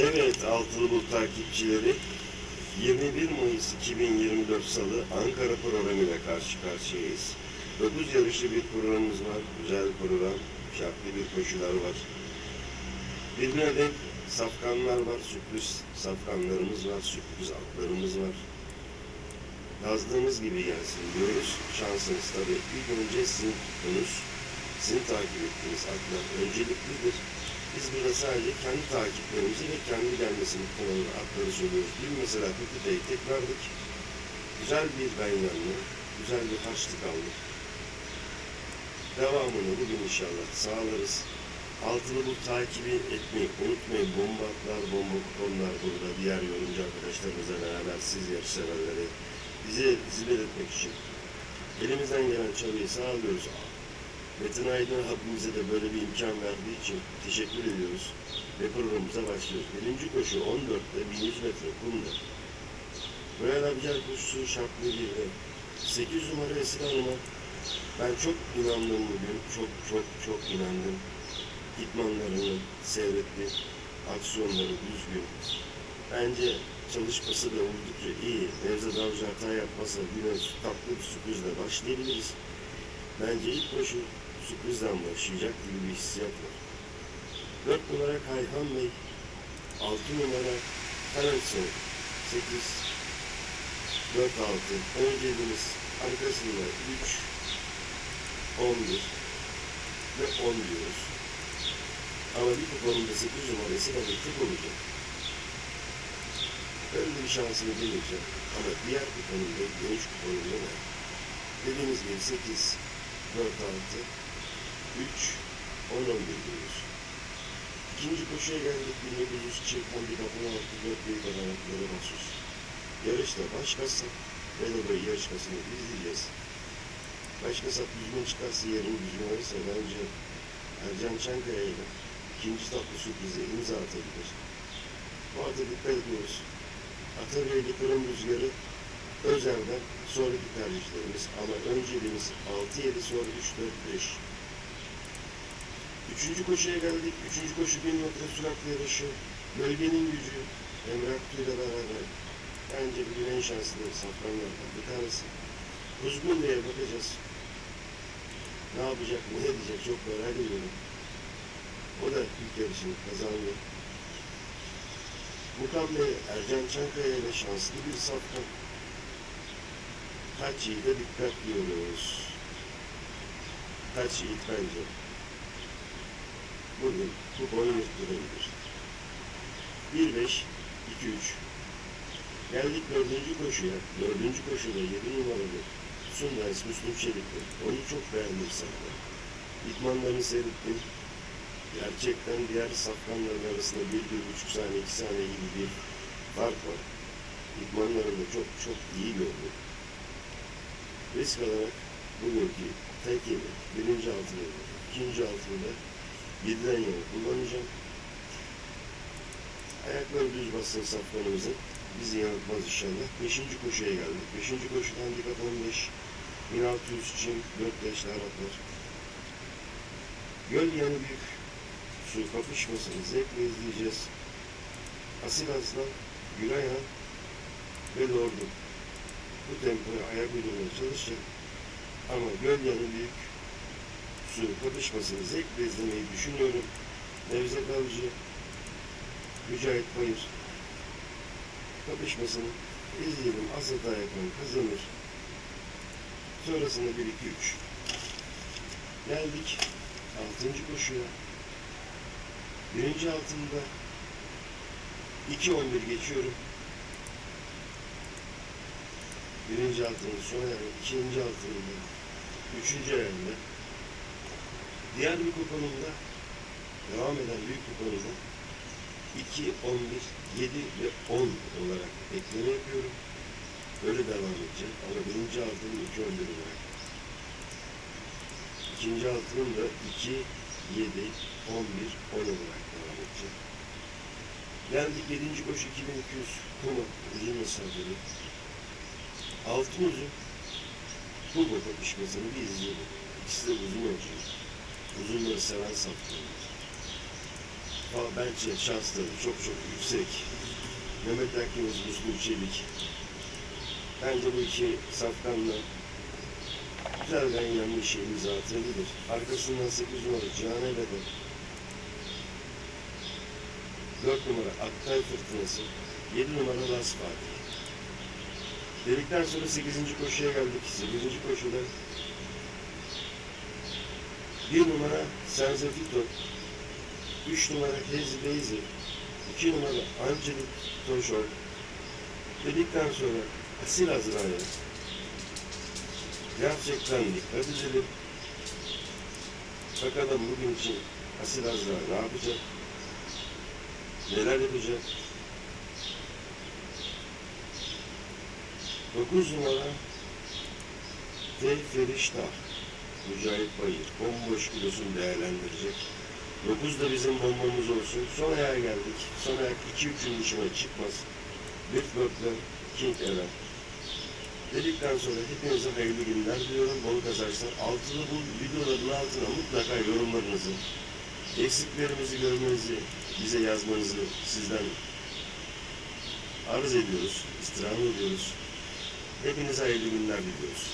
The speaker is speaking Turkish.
Evet Altılı Bulut takipçileri 21 Mayıs 2024 Salı Ankara programıyla karşı karşıyayız. 9 yarışlı bir programımız var. Güzel program. Şartlı bir koşular var. Birbirine denk safkanlar var. Sürpriz safkanlarımız var. Sürpriz atlarımız var. Yazdığımız gibi gelsin diyoruz. Şansınız tabii. İlk önce sizin tuttuğunuz, sizin takip ettiğiniz atlar önceliklidir. Biz burada sadece kendi takiplerimizi ve kendi gelmesi muhtemelen atları söylüyoruz. Dün mesela Kırkıtay'ı tekrardık. Güzel bir benyanlı, güzel bir haçlık aldık. Devamını bugün inşallah sağlarız. Altılı bu takibi etmeyi unutmayın. Bomba atlar, bomba kuponlar burada. Diğer yorumcu arkadaşlarımızla beraber siz yarış severleri bize hizmet etmek için elimizden gelen çabayı sağlıyoruz. Metin Aydın abimize de böyle bir imkan verdiği için teşekkür ediyoruz. Ve programımıza başlıyoruz. Birinci koşu 14'te 1100 metre kumda. Royal Abical koşusu şartlı bir de 8 numara Esin Hanım'a ben çok inandım bugün. Çok çok çok inandım. İtmanlarını seyretti. Aksiyonları düzgün. Bence çalışması da oldukça iyi. Nevzat Avcı hata yapmasa yine tatlı bir sürprizle başlayabiliriz. Bence ilk koşu sürprizden başlayacak gibi bir hissiyat var. 4 numara Kayhan Bey, 6 numara Karanson, 8, 4, 6, önceliğimiz arkasında 3, 11 ve 10 diyoruz. Ama bir kuponun da 8 numarası da mektup olacak. Böyle bir şansını deneyeceğim. Ama diğer kuponunda, geniş kuponunda da dediğimiz gibi 8, 4, 6, 3, 10, 11 diyoruz. İkinci koşuya geldik. 1900 çift handikap 16, 4 büyük olanakları mahsus. Yarışta baş kasap ve de böyle yarışmasını izleyeceğiz. Baş kasap düzgün çıkarsa yerin düzgün olursa bence Ercan Çankaya ile ikinci tatlı sürprize imza atabilir. Bu arada dikkat ediyoruz. Atabeyli Kırım Rüzgarı Özer'den sonraki tercihlerimiz ama önceliğimiz 6-7 sonra 3-4-5. Üçüncü koşuya geldik. Üçüncü koşu 1000 metre süratli yarışı. Bölgenin gücü Emre Aktu ile beraber bence bugün en şanslı safranlardan bir tanesi. Kuzgun Bey'e bakacağız. Ne yapacak, ne edecek çok merak ediyorum. O da ilk yarışını kazandı. Mukan Bey, Ercan Çankaya ile şanslı bir safkan. Kaç iyi de dikkat diyoruz. Kaç iyi bence. Bugün kupon yırtılabilir. 1-5, 2-3. Geldik dördüncü koşuya. Dördüncü koşuda 7 numaralı Sundance Müslüm Çelik'ti. Onu çok beğendim sahada. İdmanlarını seyrettim. Gerçekten diğer safkanların arasında bir, bir buçuk saniye, iki saniye gibi bir fark var. İdmanlarını çok çok iyi gördüm. Risk alarak bugünkü tek yemi, birinci altını, ikinci altını da yediden yana kullanacağım. Ayakları düz bassın safkanımızın. Bizi yanıltmaz inşallah. Beşinci koşuya geldik. Beşinci koşuda handikap 15. 1600 için 4 yaşlı Araplar. Göl yanı büyük. Su kapışmasını zevkle izleyeceğiz. Asil Aslan, Gülayhan ve Lordu. Bu tempoya ayak uydurmaya çalışacak. Ama göl yanı büyük. Su kapışmasını zevkle izlemeyi düşünüyorum. Nevzat Avcı, Mücahit Bayır kapışmasını izleyelim. Asıl yapan kazanır. Sonrasında 1 2 3. Geldik 6. koşuya. Birinci altında 2 11 geçiyorum. Birinci altının son ayarı, ikinci altında, üçüncü ayarında. Diğer bir kuponumda devam eden büyük kuponumda 2, 11, 7 ve 10 olarak ekleme yapıyorum. Böyle devam edeceğim. Ama birinci altının 2, 11 olarak. İkinci altının da 2, 7, 11, 10 olarak devam edeceğim. Geldik 7. koşu 2200 Kuma uzun mesafeli. Altın uzun Kuma kapışmasını bir izleyelim. İkisi de uzun olacak. Uzunları seven saflarımız. fa- bence şansları çok çok yüksek. Mehmet Akdeniz, Müslüm Çelik. Bence bu iki safkanla güzel ve önemli şey imza atabilir. Arkasından 8 numara Cane Bebe. 4 numara Akkay Fırtınası. 7 numara Las Fatih. Dedikten sonra 8. koşuya geldik. 8. koşuda 1 numara Senzafito. 3 numara Hazy Daisy. 2 numara Angelic Toşor. Dedikten sonra Asil Azra'ya gerçekten dikkat edelim. Bakalım bugün için Asil Azra ne yapacak? Neler yapacak? 9 numara ve Feriştah Mücahit Bayır bomboş kilosunu değerlendirecek. 9 da bizim bombamız olsun. Son ayağa geldik. Son ayak 2-3'ün dışına çıkmaz. Bitwork'la King Eren. Dedikten sonra hepinize hayırlı günler diliyorum. Bol kazançlar. Altılı bu videoların altına mutlaka yorumlarınızı, eksiklerimizi görmenizi, bize yazmanızı sizden arz ediyoruz, istirham ediyoruz. Hepinize hayırlı günler diliyoruz.